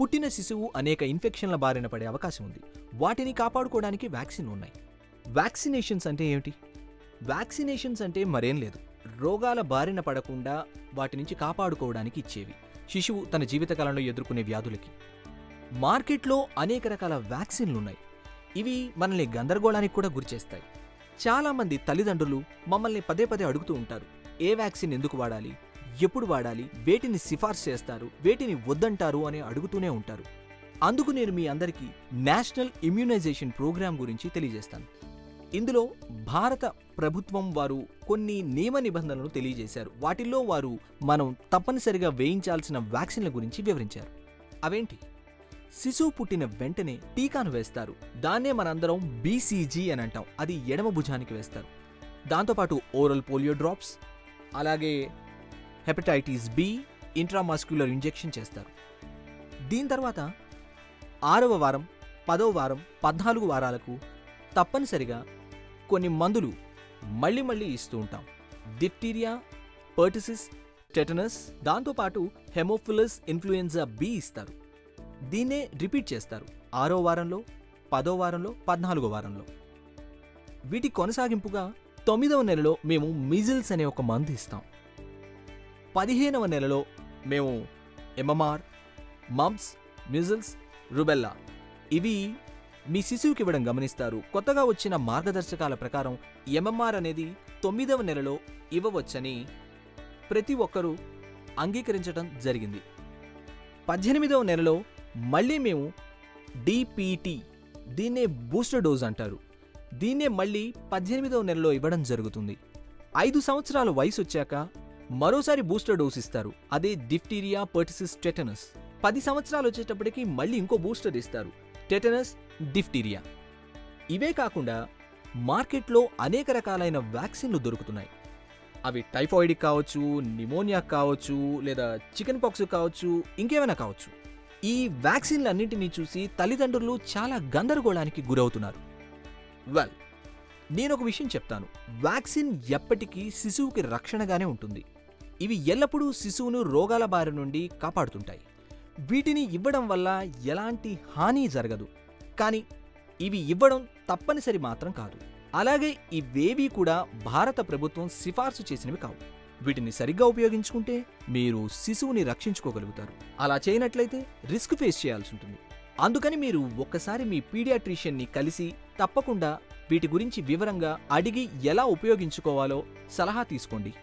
పుట్టిన శిశువు అనేక ఇన్ఫెక్షన్ల బారిన పడే అవకాశం ఉంది. వాటిని కాపాడుకోవడానికి వ్యాక్సిన్ ఉన్నాయి. వ్యాక్సినేషన్స్ అంటే ఏమిటి? వ్యాక్సినేషన్స్ అంటే మరేం లేదు. రోగాల బారిన పడకుండా వాటి నుంచి కాపాడుకోవడానికి ఇచ్చేవి. శిశువు తన జీవితకాలంలో ఎదుర్కొనే వ్యాధులకి. మార్కెట్లో అనేక రకాల వ్యాక్సిన్లు ఉన్నాయి. ఇవి మనల్ని గందరగోళానికి కూడా గురిచేస్తాయి చాలామంది తల్లిదండ్రులు మమ్మల్ని పదే పదే అడుగుతూ ఉంటారు. ఏ వ్యాక్సిన్ ఎందుకు వాడాలి? ఎప్పుడు వాడాలి? వేటిని సిఫార్సు చేస్తారు? వేటిని వద్దంటారు? అని అడుగుతూనే ఉంటారు. అందుకు నేను మీ అందరికీ నేషనల్ ఇమ్యూనైజేషన్ ప్రోగ్రాం గురించి తెలియజేస్తాను. ఇందులో భారత ప్రభుత్వం వారు కొన్ని నియమ నిబంధనలు తెలియజేశారు. వాటిల్లో వారు మనం తప్పనిసరిగా వేయించాల్సిన వ్యాక్సిన్ల గురించి వివరించారు. అవేంటి? శిశువు పుట్టిన వెంటనే టీకాను వేస్తారు. దాన్నే మనందరం బీసీజీ అని అంటాం. అది ఎడమ భుజానికి వేస్తారు. దాంతోపాటు ఓరల్ పోలియో డ్రాప్స్ అలాగే హెపటైటిస్ బి ఇంట్రామాస్క్యులర్ ఇంజెక్షన్ చేస్తారు. దీని తర్వాత ఆరవ వారం పదవ వారం పద్నాలుగు వారాలకు తప్పనిసరిగా కొన్ని మందులు మళ్ళీ మళ్ళీ ఇస్తూ ఉంటాం. డిప్టీరియా పర్టిసిస్ టెటనస్ దాంతోపాటు హెమోఫిలస్ ఇన్ఫ్లుయెన్జా బి ఇస్తారు. దీన్నే రిపీట్ చేస్తారు. ఆరో వారంలో పదో వారంలో పద్నాలుగో వారంలో. వీటి కొనసాగింపుగా తొమ్మిదవ నెలలో మేము మిజిల్స్ అనే ఒక మందు ఇస్తాం. పదిహేనవ నెలలో మేము ఎంఎంఆర్ మమ్స్ మిజిల్స్ రుబెల్లా ఇవి మీ శిశువుకి ఇవ్వడం గమనిస్తారు. కొత్తగా వచ్చిన మార్గదర్శకాల ప్రకారం ఎంఎంఆర్ అనేది తొమ్మిదవ నెలలో ఇవ్వవచ్చని ప్రతి ఒక్కరూ అంగీకరించడం జరిగింది. పద్దెనిమిదవ నెలలో మళ్ళీ మేము డిపిటి దీన్నే బూస్టర్ డోస్ అంటారు. దీన్నే మళ్ళీ పద్దెనిమిదవ నెలలో ఇవ్వడం జరుగుతుంది. ఐదు సంవత్సరాల వయసు వచ్చాక మరోసారి బూస్టర్ డోస్ ఇస్తారు. అదే డిఫ్టీరియా పర్టిసిస్ టెటనస్. పది సంవత్సరాలు వచ్చేటప్పటికి మళ్ళీ ఇంకో బూస్టర్ ఇస్తారు. Tetanus diphtheria. ఇవే కాకుండా మార్కెట్లో అనేక రకాలైన వ్యాక్సిన్లు దొరుకుతున్నాయి. అవి టైఫాయిడ్ కావచ్చు నిమోనియా కావచ్చు లేదా చికెన్ పాక్స్ కావచ్చు ఇంకేమైనా కావచ్చు. ఈ వ్యాక్సిన్లన్నింటినీ చూసి తల్లిదండ్రులు చాలా గందరగోళానికి గురవుతున్నారు. వెల్ నేను ఒక విషయం చెప్తాను. వ్యాక్సిన్ ఎప్పటికీ శిశువుకి రక్షణగానే ఉంటుంది. ఇవి ఎల్లప్పుడూ శిశువును రోగాల బారి నుండి కాపాడుతుంటాయి. వీటిని ఇవ్వడం వల్ల ఎలాంటి హాని జరగదు. కానీ ఇవి ఇవ్వడం తప్పనిసరి మాత్రం కాదు. అలాగే ఇవేవీ కూడా భారత ప్రభుత్వం సిఫార్సు చేసినవి కావు. వీటిని సరిగ్గా ఉపయోగించుకుంటే మీరు శిశువుని రక్షించుకోగలుగుతారు. అలా చేయనట్లయితే రిస్క్ ఫేస్ చేయాల్సి ఉంటుంది. అందుకని మీరు ఒక్కసారి మీ పీడియాట్రిషియన్ని కలిసి తప్పకుండా వీటి గురించి వివరంగా అడిగి ఎలా ఉపయోగించుకోవాలో సలహా తీసుకోండి.